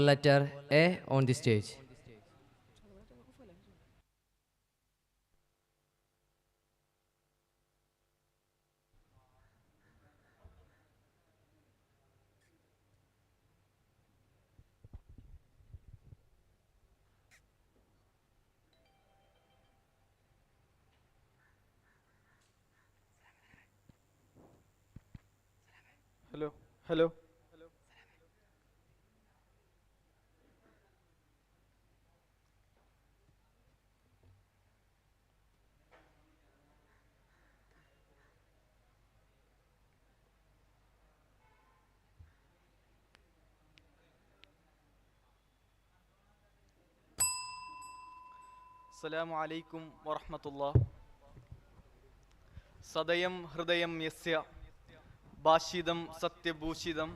letter A on the stage. Hello, hello. അസ്സലാമു അലൈക്കും വറഹമത്തുള്ള. സദയം ഹൃദയം യസ്യ ഭാഷിതം സത്യഭൂഷിതം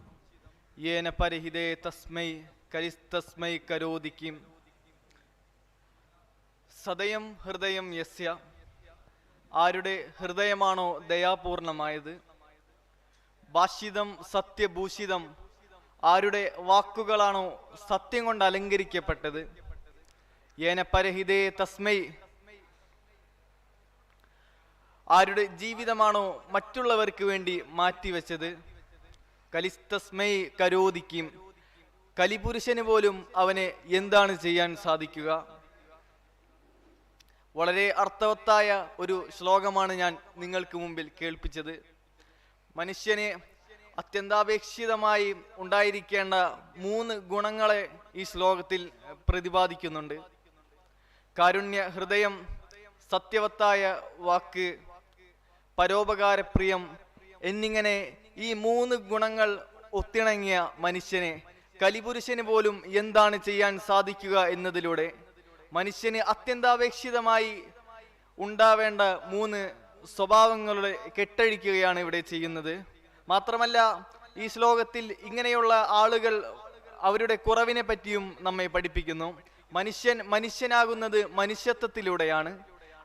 യേന പരിഹിതേ തസ്മൈ കരിസ്തസ്മൈ കരോദിക്കും. സദയം ഹൃദയം യസ്യ ആരുടെ ഹൃദയമാണോ ദയാപൂർണമായത് ഭാഷിതം സത്യഭൂഷിതം ആരുടെ വാക്കുകളാണോ സത്യം കൊണ്ട് അലങ്കരിക്കപ്പെട്ടത് യേന പരഹിതേ തസ്മൈ. ആരുടെ ജീവിതമാണോ മറ്റുള്ളവർക്ക് വേണ്ടി മാറ്റിവെച്ചത്? കലിസ്തസ്മൈ കരോദിക്കും. കലിപുരുഷന് പോലും അവനെ എന്താണ് ചെയ്യാൻ സാധിക്കുക? വളരെ അർത്ഥവത്തായ ഒരു ശ്ലോകമാണ് ഞാൻ നിങ്ങൾക്ക് മുമ്പിൽ കേൾപ്പിച്ചത്. മനുഷ്യനെ അത്യന്താപേക്ഷിതമായി ഉണ്ടായിരിക്കേണ്ട മൂന്ന് ഗുണങ്ങളെ ഈ ശ്ലോകത്തിൽ പ്രതിപാദിക്കുന്നുണ്ട്. കാരുണ്യ ഹൃദയം സത്യവത്തായ വാക്ക് പരോപകാരപ്രിയം എന്നിങ്ങനെ ഈ മൂന്ന് ഗുണങ്ങൾ ഒത്തിണങ്ങിയ മനുഷ്യനെ കലിപുരുഷന് പോലും എന്താണ് ചെയ്യാൻ സാധിക്കുക എന്നതിലൂടെ മനുഷ്യന് അത്യന്താപേക്ഷിതമായി ഉണ്ടാവേണ്ട മൂന്ന് സ്വഭാവങ്ങളുടെ കെട്ടഴിക്കുകയാണ് ഇവിടെ ചെയ്യുന്നത്. മാത്രമല്ല ഈ ശ്ലോകത്തിൽ ഇങ്ങനെയുള്ള ആളുകൾ അവരുടെ കുറവിനെ പറ്റിയും നമ്മെ പഠിപ്പിക്കുന്നു. മനുഷ്യൻ മനുഷ്യനാകുന്നത് മനുഷ്യത്വത്തിലൂടെയാണ്.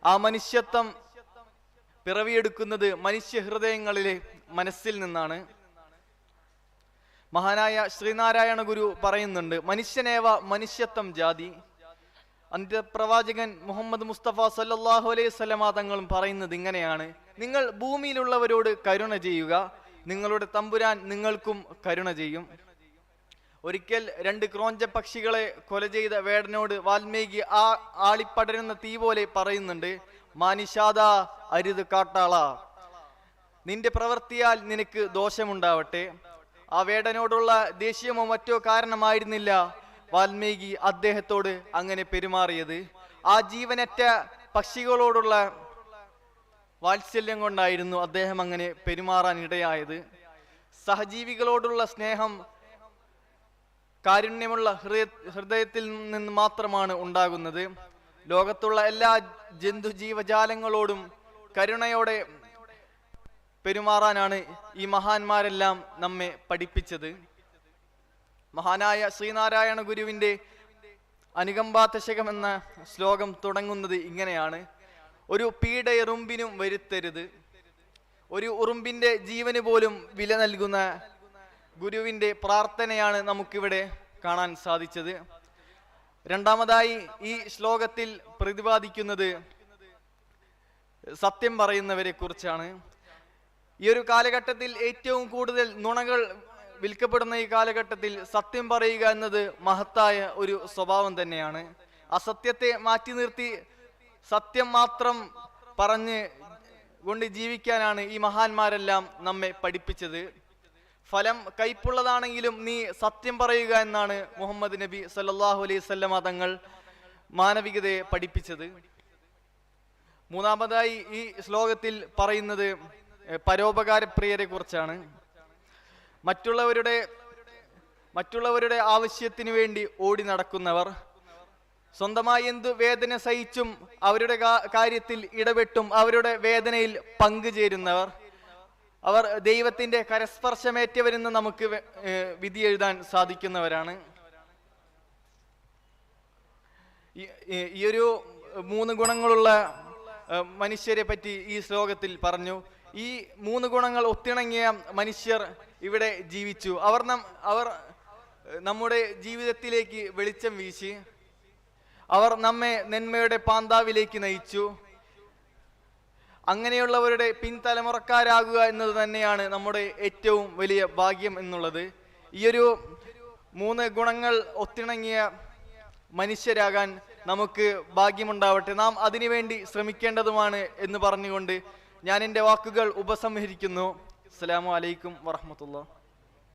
ആ മനുഷ്യത്വം പിറവിയെടുക്കുന്നത് മനുഷ്യ ഹൃദയങ്ങളിലെ മനസ്സിൽ നിന്നാണ്. മഹാനായ ശ്രീനാരായണ ഗുരു പറയുന്നുണ്ട് മനുഷ്യനേവ മനുഷ്യത്വം ജാതി. അന്ത്യപ്രവാചകൻ മുഹമ്മദ് മുസ്തഫ സല്ലാഹു അലൈഹി സ്വലമാ തങ്ങളും പറയുന്നത് ഇങ്ങനെയാണ് നിങ്ങൾ ഭൂമിയിലുള്ളവരോട് കരുണ ചെയ്യുക നിങ്ങളുടെ തമ്പുരാൻ നിങ്ങൾക്കും കരുണ ചെയ്യും. ഒരിക്കൽ രണ്ട് ക്രോഞ്ച പക്ഷികളെ കൊല ചെയ്ത വേടനോട് വാൽമീകി ആ ആളിപ്പടരുന്ന തീ പോലെ പറയുന്നുണ്ട് മാനിഷാദ അരുത് കാട്ടാള. നിന്റെ പ്രവൃത്തിയാൽ നിനക്ക് ദോഷമുണ്ടാവട്ടെ. ആ വേടനോടുള്ള ദേഷ്യമോ മറ്റോ കാരണമായിരുന്നില്ല വാൽമീകി അദ്ദേഹത്തോട് അങ്ങനെ പെരുമാറിയത്. ആ ജീവനറ്റ പക്ഷികളോടുള്ള വാത്സല്യം കൊണ്ടായിരുന്നു അദ്ദേഹം അങ്ങനെ പെരുമാറാൻ ഇടയായത് സഹജീവികളോടുള്ള സ്നേഹം കാരുണ്യമുള്ള ഹൃദയ ഹൃദയത്തിൽ നിന്ന് മാത്രമാണ് ഉണ്ടാകുന്നത്. ലോകത്തുള്ള എല്ലാ ജന്തു ജീവജാലങ്ങളോടും കരുണയോടെ പെരുമാറാനാണ് ഈ മഹാന്മാരെല്ലാം നമ്മെ പഠിപ്പിച്ചത്. മഹാനായ ശ്രീനാരായണ ഗുരുവിന്റെ അനുകമ്പാതശകം എന്ന ശ്ലോകം തുടങ്ങുന്നത് ഇങ്ങനെയാണ്. ഒരു പീഡയറുമ്പിനും വരുത്തരുത്. ഒരു ഉറുമ്പിന്റെ ജീവന് പോലും വില നൽകുന്ന ഗുരുവിന്റെ പ്രാർത്ഥനയാണ് നമുക്കിവിടെ കാണാൻ സാധിച്ചത്. രണ്ടാമതായി ഈ ശ്ലോകത്തിൽ പ്രതിപാദിക്കുന്നത് സത്യം പറയുന്നവരെ കുറിച്ചാണ്. ഈ ഒരു കാലഘട്ടത്തിൽ ഏറ്റവും കൂടുതൽ നുണകൾ വിൽക്കപ്പെടുന്ന ഈ കാലഘട്ടത്തിൽ സത്യം പറയുക എന്നത് മഹത്തായ ഒരു സ്വഭാവം തന്നെയാണ്. അസത്യത്തെ മാറ്റി നിർത്തി സത്യം മാത്രം പറഞ്ഞ് കൊണ്ട് ജീവിക്കാനാണ് ഈ മഹാന്മാരെല്ലാം നമ്മെ പഠിപ്പിച്ചത്. ഫലം കയ്പുള്ളതാണെങ്കിലും നീ സത്യം പറയുക എന്നാണ് മുഹമ്മദ് നബി സല്ലാഹു അലൈഹി തങ്ങൾ മാനവികതയെ പഠിപ്പിച്ചത്. മൂന്നാമതായി ഈ ശ്ലോകത്തിൽ പറയുന്നത് പരോപകാരപ്രിയരെ കുറിച്ചാണ്. മറ്റുള്ളവരുടെ മറ്റുള്ളവരുടെ ആവശ്യത്തിനു വേണ്ടി ഓടി നടക്കുന്നവർ സ്വന്തമായി എന്ത് വേദന സഹിച്ചും അവരുടെ കാര്യത്തിൽ ഇടപെട്ടും അവരുടെ വേദനയിൽ പങ്കുചേരുന്നവർ അവർ ദൈവത്തിന്റെ കരസ്പർശമേറ്റവരെന്ന് നമുക്ക് വിധി എഴുതാൻ സാധിക്കുന്നവരാണ്. ഈ- ഒരു മൂന്ന് ഗുണങ്ങളുള്ള മനുഷ്യരെ പറ്റി ഈ ശ്ലോകത്തിൽ പറഞ്ഞു. ഈ മൂന്ന് ഗുണങ്ങൾ ഒത്തിണങ്ങിയ മനുഷ്യർ ഇവിടെ ജീവിച്ചു. അവർ അവർ നമ്മുടെ ജീവിതത്തിലേക്ക് വെളിച്ചം വീശി. അവർ നമ്മെ നന്മയുടെ പാന്താവിലേക്ക് നയിച്ചു. അങ്ങനെയുള്ളവരുടെ പിൻതലമുറക്കാരാകുക എന്നത് തന്നെയാണ് നമ്മുടെ ഏറ്റവും വലിയ ഭാഗ്യം എന്നുള്ളത്. ഈയൊരു മൂന്ന് ഗുണങ്ങൾ ഒത്തിണങ്ങിയ മനുഷ്യരാകാൻ നമുക്ക് ഭാഗ്യമുണ്ടാവട്ടെ. നാം അതിനുവേണ്ടി ശ്രമിക്കേണ്ടതുമാണ് എന്ന് പറഞ്ഞുകൊണ്ട് ഞാൻ എന്റെ വാക്കുകൾ ഉപസംഹരിക്കുന്നു. അസ്സലാമു അലൈക്കും വറഹമത്തുള്ള